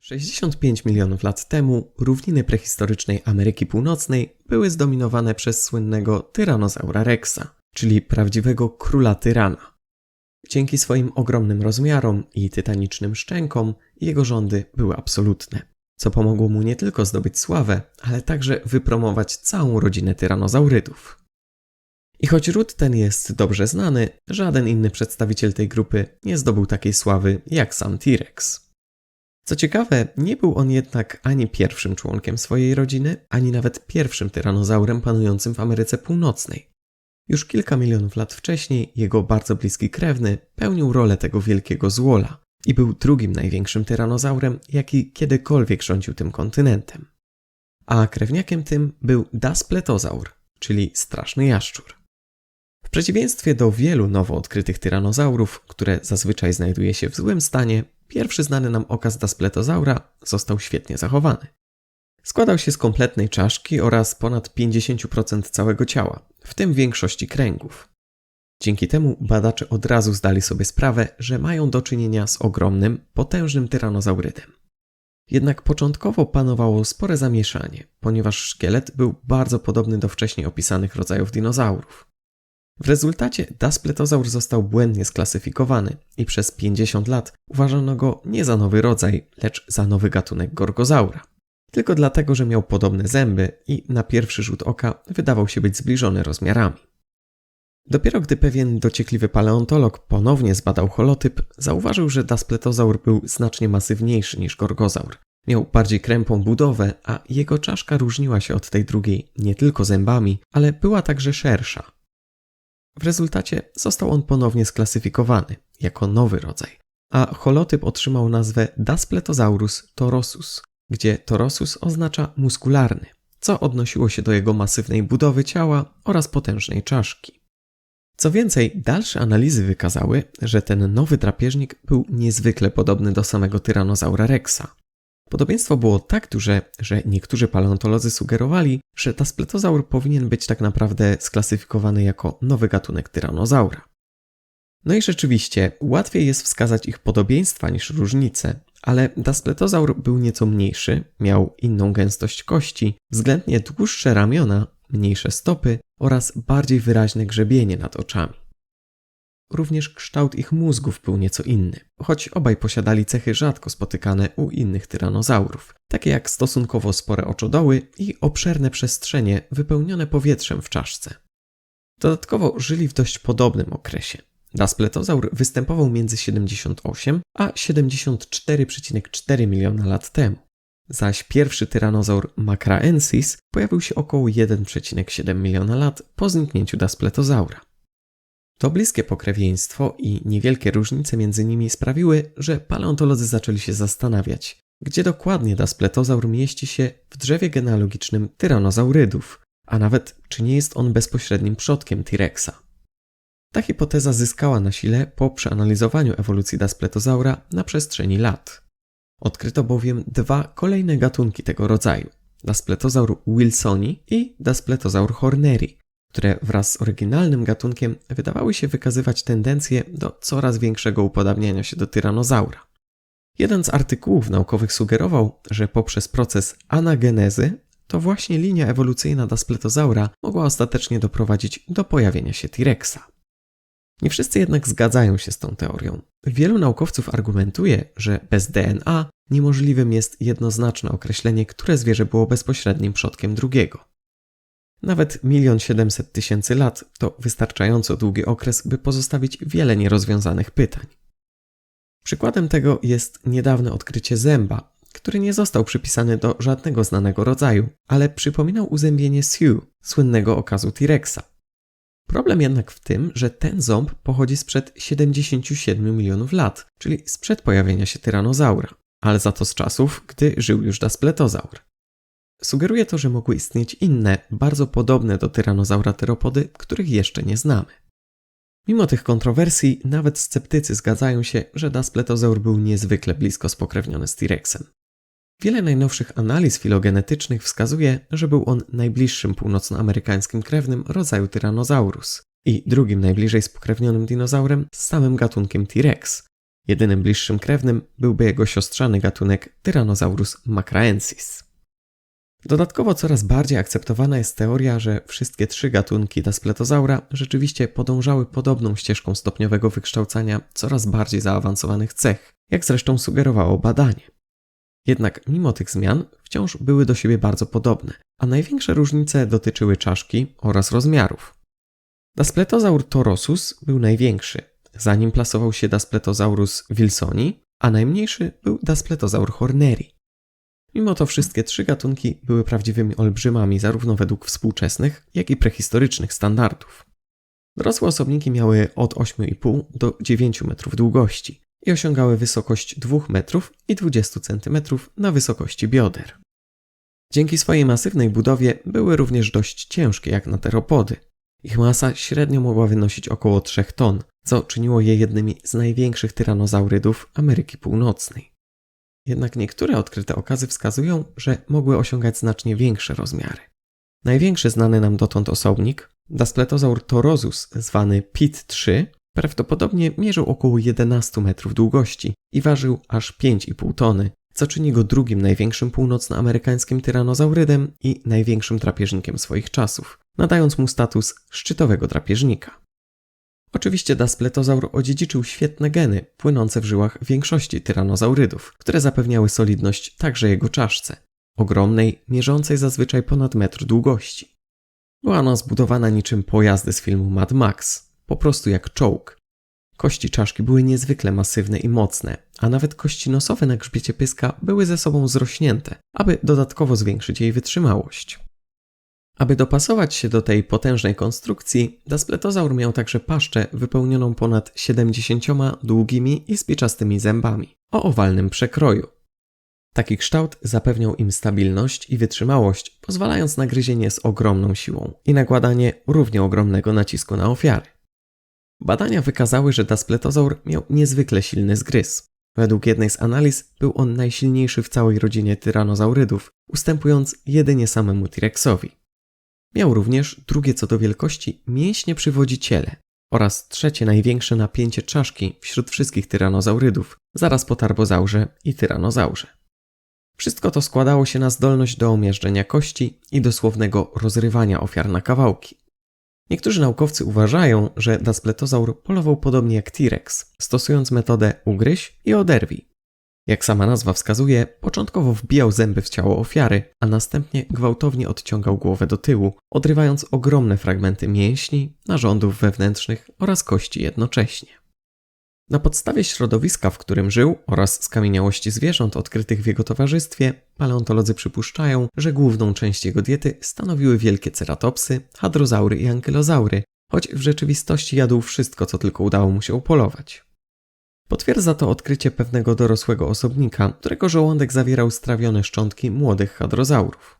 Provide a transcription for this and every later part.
65 milionów lat temu równiny prehistorycznej Ameryki Północnej były zdominowane przez słynnego Tyrannosaura rexa, czyli prawdziwego króla tyrana. Dzięki swoim ogromnym rozmiarom i tytanicznym szczękom jego rządy były absolutne, co pomogło mu nie tylko zdobyć sławę, ale także wypromować całą rodzinę tyranozaurydów. I choć ród ten jest dobrze znany, żaden inny przedstawiciel tej grupy nie zdobył takiej sławy jak sam T-Rex. Co ciekawe, nie był on jednak ani pierwszym członkiem swojej rodziny, ani nawet pierwszym tyranozaurem panującym w Ameryce Północnej. Już kilka milionów lat wcześniej jego bardzo bliski krewny pełnił rolę tego wielkiego złola i był drugim największym tyranozaurem, jaki kiedykolwiek rządził tym kontynentem. A krewniakiem tym był Daspletozaur, czyli straszny jaszczur. W przeciwieństwie do wielu nowo odkrytych tyranozaurów, które zazwyczaj znajduje się w złym stanie, pierwszy znany nam okaz Daspletozaura został świetnie zachowany. Składał się z kompletnej czaszki oraz ponad 50% całego ciała, w tym większości kręgów. Dzięki temu badacze od razu zdali sobie sprawę, że mają do czynienia z ogromnym, potężnym tyranozaurydem. Jednak początkowo panowało spore zamieszanie, ponieważ szkielet był bardzo podobny do wcześniej opisanych rodzajów dinozaurów. W rezultacie Daspletozaur został błędnie sklasyfikowany i przez 50 lat uważano go nie za nowy rodzaj, lecz za nowy gatunek gorgozaura. Tylko dlatego, że miał podobne zęby i na pierwszy rzut oka wydawał się być zbliżony rozmiarami. Dopiero gdy pewien dociekliwy paleontolog ponownie zbadał holotyp, zauważył, że Daspletozaur był znacznie masywniejszy niż gorgozaur. Miał bardziej krępą budowę, a jego czaszka różniła się od tej drugiej nie tylko zębami, ale była także szersza. W rezultacie został on ponownie sklasyfikowany jako nowy rodzaj, a holotyp otrzymał nazwę Daspletosaurus torosus, gdzie torosus oznacza muskularny, co odnosiło się do jego masywnej budowy ciała oraz potężnej czaszki. Co więcej, dalsze analizy wykazały, że ten nowy drapieżnik był niezwykle podobny do samego tyranozaura rexa. Podobieństwo było tak duże, że niektórzy paleontolodzy sugerowali, że Daspletozaur powinien być tak naprawdę sklasyfikowany jako nowy gatunek tyranozaura. No i rzeczywiście, łatwiej jest wskazać ich podobieństwa niż różnice, ale Daspletozaur był nieco mniejszy, miał inną gęstość kości, względnie dłuższe ramiona, mniejsze stopy oraz bardziej wyraźne grzebienie nad oczami. Również kształt ich mózgów był nieco inny, choć obaj posiadali cechy rzadko spotykane u innych tyranozaurów, takie jak stosunkowo spore oczodoły i obszerne przestrzenie wypełnione powietrzem w czaszce. Dodatkowo żyli w dość podobnym okresie. Daspletozaur występował między 78 a 74,4 miliona lat temu, zaś pierwszy tyranozaur Macraensis pojawił się około 1,7 miliona lat po zniknięciu Daspletozaura. To bliskie pokrewieństwo i niewielkie różnice między nimi sprawiły, że paleontolodzy zaczęli się zastanawiać, gdzie dokładnie Daspletozaur mieści się w drzewie genealogicznym tyranozaurydów, a nawet czy nie jest on bezpośrednim przodkiem T-Rexa. Ta hipoteza zyskała na sile po przeanalizowaniu ewolucji Daspletozaura na przestrzeni lat. Odkryto bowiem dwa kolejne gatunki tego rodzaju: Daspletozaur wilsoni i Daspletozaur horneri, które wraz z oryginalnym gatunkiem wydawały się wykazywać tendencję do coraz większego upodabniania się do tyranozaura. Jeden z artykułów naukowych sugerował, że poprzez proces anagenezy to właśnie linia ewolucyjna Daspletozaura mogła ostatecznie doprowadzić do pojawienia się T-Rexa. Nie wszyscy jednak zgadzają się z tą teorią. Wielu naukowców argumentuje, że bez DNA niemożliwym jest jednoznaczne określenie, które zwierzę było bezpośrednim przodkiem drugiego. Nawet milion siedemset tysięcy lat to wystarczająco długi okres, by pozostawić wiele nierozwiązanych pytań. Przykładem tego jest niedawne odkrycie zęba, który nie został przypisany do żadnego znanego rodzaju, ale przypominał uzębienie Sioux, słynnego okazu T-Rexa. Problem jednak w tym, że ten ząb pochodzi sprzed 77 milionów lat, czyli sprzed pojawienia się tyranozaura, ale za to z czasów, gdy żył już Daspletozaur. Sugeruje to, że mogły istnieć inne, bardzo podobne do tyranozaura teropody, których jeszcze nie znamy. Mimo tych kontrowersji, nawet sceptycy zgadzają się, że Daspletozaur był niezwykle blisko spokrewniony z T-Rexem. Wiele najnowszych analiz filogenetycznych wskazuje, że był on najbliższym północnoamerykańskim krewnym rodzaju Tyrannosaurus i drugim najbliżej spokrewnionym dinozaurem z samym gatunkiem T-Rex. Jedynym bliższym krewnym byłby jego siostrzany gatunek Tyrannosaurus macraensis. Dodatkowo coraz bardziej akceptowana jest teoria, że wszystkie trzy gatunki Daspletozaura rzeczywiście podążały podobną ścieżką stopniowego wykształcania coraz bardziej zaawansowanych cech, jak zresztą sugerowało badanie. Jednak mimo tych zmian wciąż były do siebie bardzo podobne, a największe różnice dotyczyły czaszki oraz rozmiarów. Daspletozaur torosus był największy, za nim plasował się Daspletosaurus wilsoni, a najmniejszy był Daspletozaur horneri. Mimo to wszystkie trzy gatunki były prawdziwymi olbrzymami zarówno według współczesnych, jak i prehistorycznych standardów. Dorosłe osobniki miały od 8,5 do 9 metrów długości i osiągały wysokość 2 metrów i 20 centymetrów na wysokości bioder. Dzięki swojej masywnej budowie były również dość ciężkie jak na teropody. Ich masa średnio mogła wynosić około 3 ton, co czyniło je jednymi z największych tyranozaurydów Ameryki Północnej. Jednak niektóre odkryte okazy wskazują, że mogły osiągać znacznie większe rozmiary. Największy znany nam dotąd osobnik, Daspletosaur torosus, zwany PIT-3, prawdopodobnie mierzył około 11 metrów długości i ważył aż 5,5 tony, co czyni go drugim największym północnoamerykańskim tyranozaurydem i największym drapieżnikiem swoich czasów, nadając mu status szczytowego drapieżnika. Oczywiście Daspletozaur odziedziczył świetne geny płynące w żyłach większości tyranozaurydów, które zapewniały solidność także jego czaszce, ogromnej, mierzącej zazwyczaj ponad metr długości. Była ona zbudowana niczym pojazdy z filmu Mad Max, po prostu jak czołg. Kości czaszki były niezwykle masywne i mocne, a nawet kości nosowe na grzbiecie pyska były ze sobą zrośnięte, aby dodatkowo zwiększyć jej wytrzymałość. Aby dopasować się do tej potężnej konstrukcji, Daspletozaur miał także paszczę wypełnioną ponad 70 długimi i spiczastymi zębami o owalnym przekroju. Taki kształt zapewniał im stabilność i wytrzymałość, pozwalając na gryzienie z ogromną siłą i nakładanie równie ogromnego nacisku na ofiary. Badania wykazały, że Daspletozaur miał niezwykle silny zgryz. Według jednej z analiz był on najsilniejszy w całej rodzinie tyranozaurydów, ustępując jedynie samemu T-Rexowi. Miał również drugie co do wielkości mięśnie przy wodziciele oraz trzecie największe napięcie czaszki wśród wszystkich tyranozaurydów, zaraz po tarbozaurze i tyranozaurze. Wszystko to składało się na zdolność do omierzenia kości i dosłownego rozrywania ofiar na kawałki. Niektórzy naukowcy uważają, że Daspletozaur polował podobnie jak T-Rex, stosując metodę ugryź i oderwij. Jak sama nazwa wskazuje, początkowo wbijał zęby w ciało ofiary, a następnie gwałtownie odciągał głowę do tyłu, odrywając ogromne fragmenty mięśni, narządów wewnętrznych oraz kości jednocześnie. Na podstawie środowiska, w którym żył oraz skamieniałości zwierząt odkrytych w jego towarzystwie, paleontolodzy przypuszczają, że główną część jego diety stanowiły wielkie ceratopsy, hadrozaury i ankylozaury, choć w rzeczywistości jadł wszystko, co tylko udało mu się upolować. Potwierdza to odkrycie pewnego dorosłego osobnika, którego żołądek zawierał strawione szczątki młodych hadrozaurów.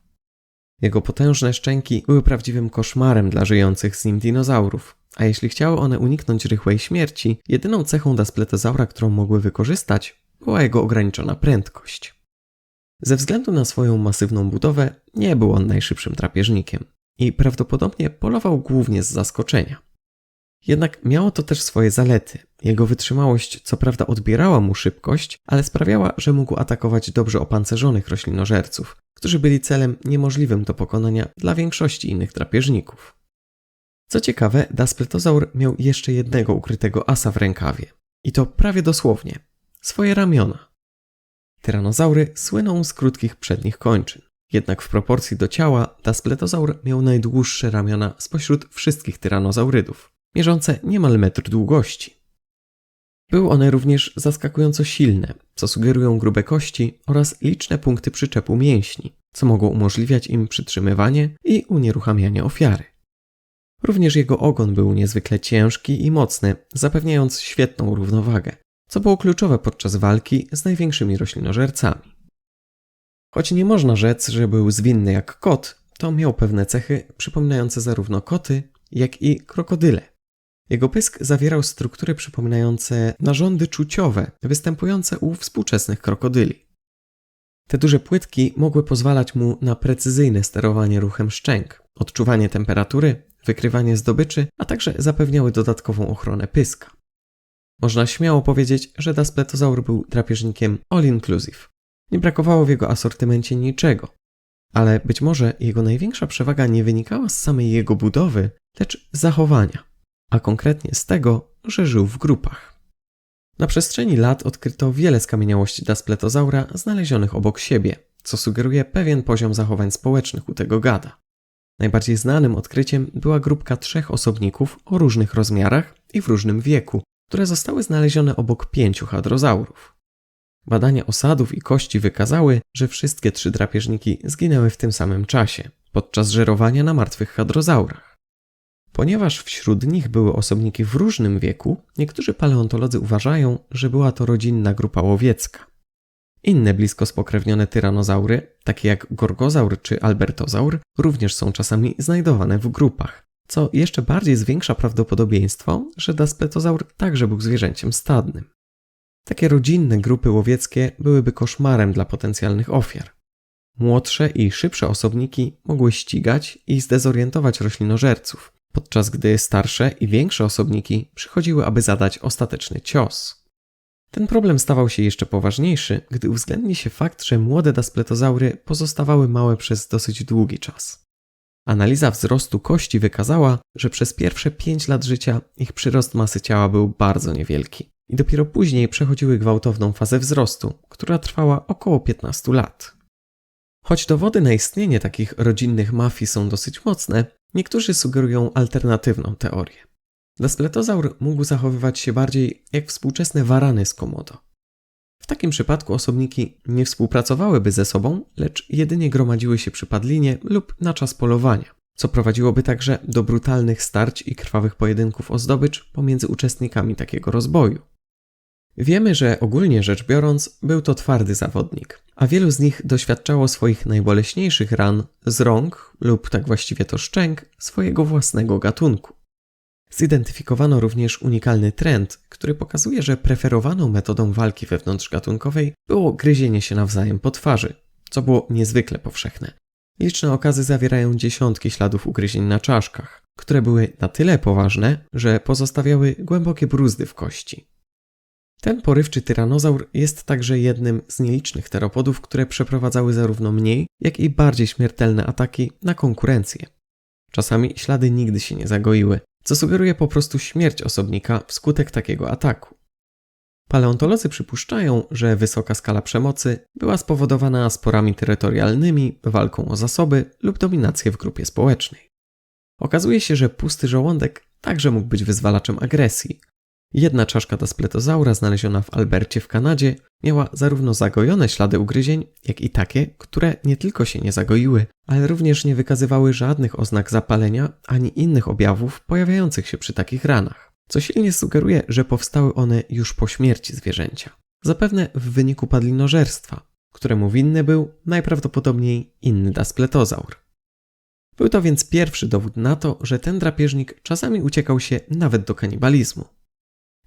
Jego potężne szczęki były prawdziwym koszmarem dla żyjących z nim dinozaurów, a jeśli chciały one uniknąć rychłej śmierci, jedyną cechą daspletozaura, którą mogły wykorzystać, była jego ograniczona prędkość. Ze względu na swoją masywną budowę, nie był on najszybszym drapieżnikiem i prawdopodobnie polował głównie z zaskoczenia. Jednak miało to też swoje zalety. Jego wytrzymałość co prawda odbierała mu szybkość, ale sprawiała, że mógł atakować dobrze opancerzonych roślinożerców, którzy byli celem niemożliwym do pokonania dla większości innych drapieżników. Co ciekawe, Daspletozaur miał jeszcze jednego ukrytego asa w rękawie. I to prawie dosłownie. Swoje ramiona. Tyranozaury słyną z krótkich przednich kończyn. Jednak w proporcji do ciała Daspletozaur miał najdłuższe ramiona spośród wszystkich tyranozaurydów mierzące niemal metr długości. Były one również zaskakująco silne, co sugerują grube kości oraz liczne punkty przyczepu mięśni, co mogło umożliwiać im przytrzymywanie i unieruchamianie ofiary. Również jego ogon był niezwykle ciężki i mocny, zapewniając świetną równowagę, co było kluczowe podczas walki z największymi roślinożercami. Choć nie można rzec, że był zwinny jak kot, to miał pewne cechy przypominające zarówno koty, jak i krokodyle. Jego pysk zawierał struktury przypominające narządy czuciowe występujące u współczesnych krokodyli. Te duże płytki mogły pozwalać mu na precyzyjne sterowanie ruchem szczęk, odczuwanie temperatury, wykrywanie zdobyczy, a także zapewniały dodatkową ochronę pyska. Można śmiało powiedzieć, że Daspletozaur był drapieżnikiem all-inclusive. Nie brakowało w jego asortymencie niczego. Ale być może jego największa przewaga nie wynikała z samej jego budowy, lecz z zachowania, a konkretnie z tego, że żył w grupach. Na przestrzeni lat odkryto wiele skamieniałości Daspletozaura znalezionych obok siebie, co sugeruje pewien poziom zachowań społecznych u tego gada. Najbardziej znanym odkryciem była grupka trzech osobników o różnych rozmiarach i w różnym wieku, które zostały znalezione obok pięciu hadrozaurów. Badania osadów i kości wykazały, że wszystkie trzy drapieżniki zginęły w tym samym czasie, podczas żerowania na martwych hadrozaurach. Ponieważ wśród nich były osobniki w różnym wieku, niektórzy paleontolodzy uważają, że była to rodzinna grupa łowiecka. Inne blisko spokrewnione tyranozaury, takie jak gorgozaur czy albertozaur, również są czasami znajdowane w grupach, co jeszcze bardziej zwiększa prawdopodobieństwo, że daspetozaur także był zwierzęciem stadnym. Takie rodzinne grupy łowieckie byłyby koszmarem dla potencjalnych ofiar. Młodsze i szybsze osobniki mogły ścigać i zdezorientować roślinożerców, podczas gdy starsze i większe osobniki przychodziły, aby zadać ostateczny cios. Ten problem stawał się jeszcze poważniejszy, gdy uwzględni się fakt, że młode daspletozaury pozostawały małe przez dosyć długi czas. Analiza wzrostu kości wykazała, że przez pierwsze 5 lat życia ich przyrost masy ciała był bardzo niewielki i dopiero później przechodziły gwałtowną fazę wzrostu, która trwała około 15 lat. Choć dowody na istnienie takich rodzinnych mafii są dosyć mocne, niektórzy sugerują alternatywną teorię. Daspletozaur mógł zachowywać się bardziej jak współczesne warany z Komodo. W takim przypadku osobniki nie współpracowałyby ze sobą, lecz jedynie gromadziły się przy padlinie lub na czas polowania, co prowadziłoby także do brutalnych starć i krwawych pojedynków o zdobycz pomiędzy uczestnikami takiego rozboju. Wiemy, że ogólnie rzecz biorąc był to twardy zawodnik, a wielu z nich doświadczało swoich najboleśniejszych ran z rąk lub tak właściwie to szczęk swojego własnego gatunku. Zidentyfikowano również unikalny trend, który pokazuje, że preferowaną metodą walki wewnątrzgatunkowej było gryzienie się nawzajem po twarzy, co było niezwykle powszechne. Liczne okazy zawierają dziesiątki śladów ugryzień na czaszkach, które były na tyle poważne, że pozostawiały głębokie bruzdy w kości. Ten porywczy tyranozaur jest także jednym z nielicznych teropodów, które przeprowadzały zarówno mniej, jak i bardziej śmiertelne ataki na konkurencję. Czasami ślady nigdy się nie zagoiły, co sugeruje po prostu śmierć osobnika wskutek takiego ataku. Paleontolodzy przypuszczają, że wysoka skala przemocy była spowodowana sporami terytorialnymi, walką o zasoby lub dominację w grupie społecznej. Okazuje się, że pusty żołądek także mógł być wyzwalaczem agresji, Jedna czaszka daspletozaura znaleziona w Albercie w Kanadzie miała zarówno zagojone ślady ugryzień, jak i takie, które nie tylko się nie zagoiły, ale również nie wykazywały żadnych oznak zapalenia ani innych objawów pojawiających się przy takich ranach, co silnie sugeruje, że powstały one już po śmierci zwierzęcia. Zapewne w wyniku padlinożerstwa, któremu winny był najprawdopodobniej inny daspletozaur. Był to więc pierwszy dowód na to, że ten drapieżnik czasami uciekał się nawet do kanibalizmu.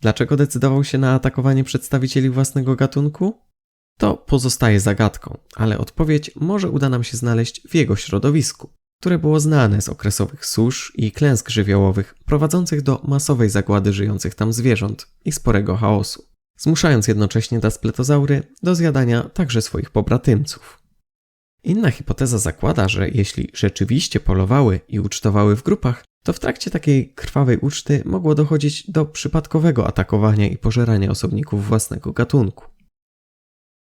Dlaczego decydował się na atakowanie przedstawicieli własnego gatunku? To pozostaje zagadką, ale odpowiedź może uda nam się znaleźć w jego środowisku, które było znane z okresowych susz i klęsk żywiołowych prowadzących do masowej zagłady żyjących tam zwierząt i sporego chaosu, zmuszając jednocześnie daspletozaury do zjadania także swoich pobratymców. Inna hipoteza zakłada, że jeśli rzeczywiście polowały i ucztowały w grupach, to w trakcie takiej krwawej uczty mogło dochodzić do przypadkowego atakowania i pożerania osobników własnego gatunku.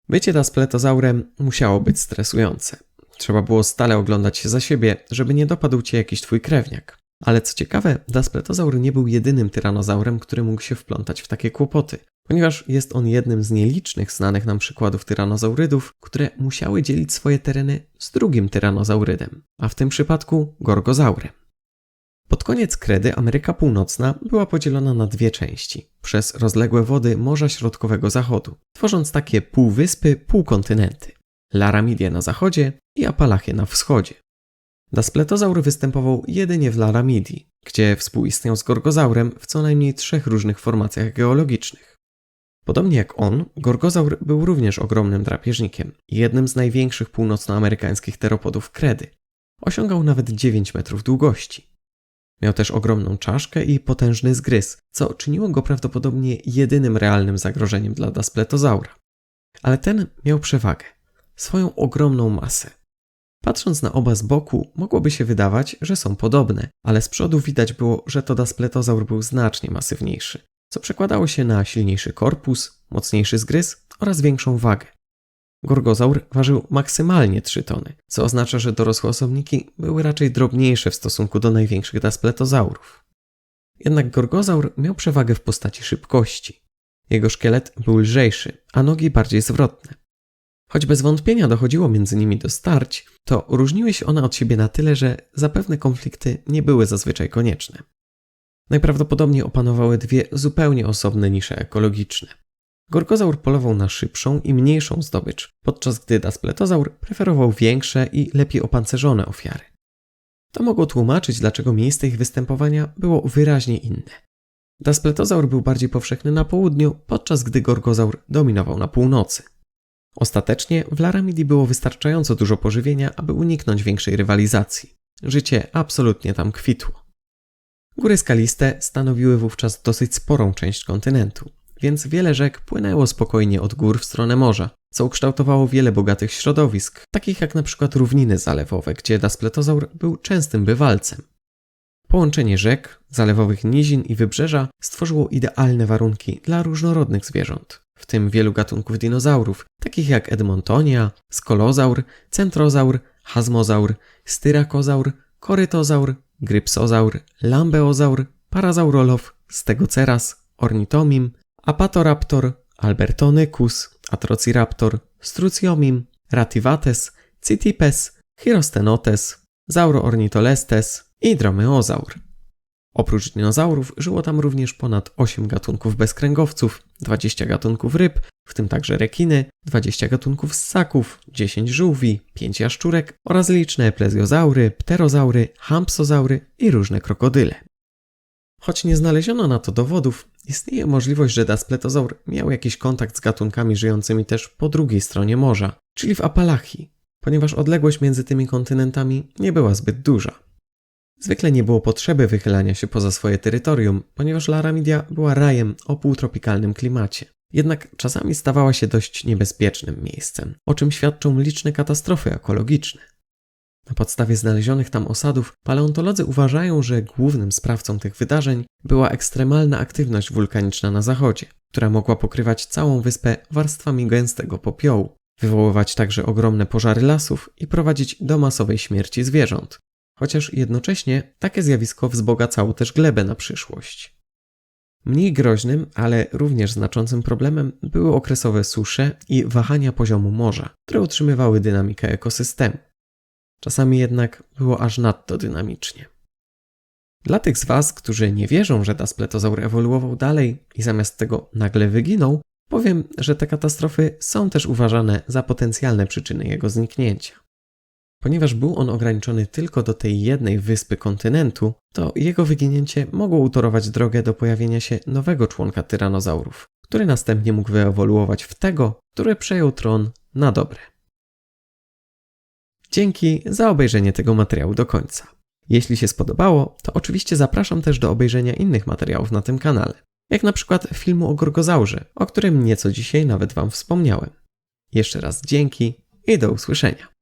Bycie daspeletozaurem musiało być stresujące. Trzeba było stale oglądać się za siebie, żeby nie dopadł cię jakiś twój krewniak. Ale co ciekawe, Daspletozaur nie był jedynym tyranozaurem, który mógł się wplątać w takie kłopoty, ponieważ jest on jednym z nielicznych znanych nam przykładów tyranozaurydów, które musiały dzielić swoje tereny z drugim tyranozaurydem, a w tym przypadku gorgozaurem. Pod koniec kredy Ameryka Północna była podzielona na dwie części przez rozległe wody Morza Środkowego Zachodu, tworząc takie półwyspy, półkontynenty. Laramidię na zachodzie i Apalachię na wschodzie. Daspletozaur występował jedynie w Laramidii, gdzie współistniał z gorgozaurem w co najmniej trzech różnych formacjach geologicznych. Podobnie jak on, gorgozaur był również ogromnym drapieżnikiem i jednym z największych północnoamerykańskich teropodów kredy. Osiągał nawet 9 metrów długości. Miał też ogromną czaszkę i potężny zgryz, co czyniło go prawdopodobnie jedynym realnym zagrożeniem dla Daspletozaura. Ale ten miał przewagę swoją ogromną masę. Patrząc na oba z boku, mogłoby się wydawać, że są podobne, ale z przodu widać było, że to Daspletozaur był znacznie masywniejszy, co przekładało się na silniejszy korpus, mocniejszy zgryz oraz większą wagę. Gorgozaur ważył maksymalnie 3 tony, co oznacza, że dorosłe osobniki były raczej drobniejsze w stosunku do największych daspletozaurów. Jednak gorgozaur miał przewagę w postaci szybkości. Jego szkielet był lżejszy, a nogi bardziej zwrotne. Choć bez wątpienia dochodziło między nimi do starć, to różniły się one od siebie na tyle, że zapewne konflikty nie były zazwyczaj konieczne. Najprawdopodobniej opanowały dwie zupełnie osobne nisze ekologiczne. Gorgozaur polował na szybszą i mniejszą zdobycz, podczas gdy Daspletozaur preferował większe i lepiej opancerzone ofiary. To mogło tłumaczyć, dlaczego miejsce ich występowania było wyraźnie inne. Daspletozaur był bardziej powszechny na południu, podczas gdy Gorgozaur dominował na północy. Ostatecznie w Laramidi było wystarczająco dużo pożywienia, aby uniknąć większej rywalizacji. Życie absolutnie tam kwitło. Góry skaliste stanowiły wówczas dosyć sporą część kontynentu, więc wiele rzek płynęło spokojnie od gór w stronę morza, co ukształtowało wiele bogatych środowisk, takich jak przykład równiny zalewowe, gdzie Daspletozaur był częstym bywalcem. Połączenie rzek, zalewowych nizin i wybrzeża stworzyło idealne warunki dla różnorodnych zwierząt, w tym wielu gatunków dinozaurów, takich jak Edmontonia, skolozaur, centrozaur, hazmozaur, styrakozaur, korytozaur, grypsozaur, lambeozaur, parazaurolow, stegoceras, ornitomim, Apatoraptor, Albertonicus, Atrociraptor, Struciomim, Rativates, Citipes, Chirostenotes, Zauroornitolestes i Dromeozaur. Oprócz dinozaurów żyło tam również ponad 8 gatunków bezkręgowców, 20 gatunków ryb, w tym także rekiny, 20 gatunków ssaków, 10 żółwi, 5 jaszczurek oraz liczne plezjozaury, pterozaury, hampsozaury i różne krokodyle. Choć nie znaleziono na to dowodów, istnieje możliwość, że Daspletozaur miał jakiś kontakt z gatunkami żyjącymi też po drugiej stronie morza, czyli w Apalachii, ponieważ odległość między tymi kontynentami nie była zbyt duża. Zwykle nie było potrzeby wychylania się poza swoje terytorium, ponieważ Laramidia była rajem o półtropikalnym klimacie. Jednak czasami stawała się dość niebezpiecznym miejscem, o czym świadczą liczne katastrofy ekologiczne. Na podstawie znalezionych tam osadów, paleontolodzy uważają, że głównym sprawcą tych wydarzeń była ekstremalna aktywność wulkaniczna na zachodzie, która mogła pokrywać całą wyspę warstwami gęstego popiołu, wywoływać także ogromne pożary lasów i prowadzić do masowej śmierci zwierząt, chociaż jednocześnie takie zjawisko wzbogacało też glebę na przyszłość. Mniej groźnym, ale również znaczącym problemem były okresowe susze i wahania poziomu morza, które utrzymywały dynamikę ekosystemu. Czasami jednak było aż nadto dynamicznie. Dla tych z Was, którzy nie wierzą, że Daspletozaur ewoluował dalej i zamiast tego nagle wyginął, powiem, że te katastrofy są też uważane za potencjalne przyczyny jego zniknięcia. Ponieważ był on ograniczony tylko do tej jednej wyspy kontynentu, to jego wyginięcie mogło utorować drogę do pojawienia się nowego członka tyranozaurów, który następnie mógł wyewoluować w tego, który przejął tron na dobre. Dzięki za obejrzenie tego materiału do końca. Jeśli się spodobało, to oczywiście zapraszam też do obejrzenia innych materiałów na tym kanale, jak na przykład filmu o Gorgozaurze, o którym nieco dzisiaj nawet Wam wspomniałem. Jeszcze raz dzięki i do usłyszenia.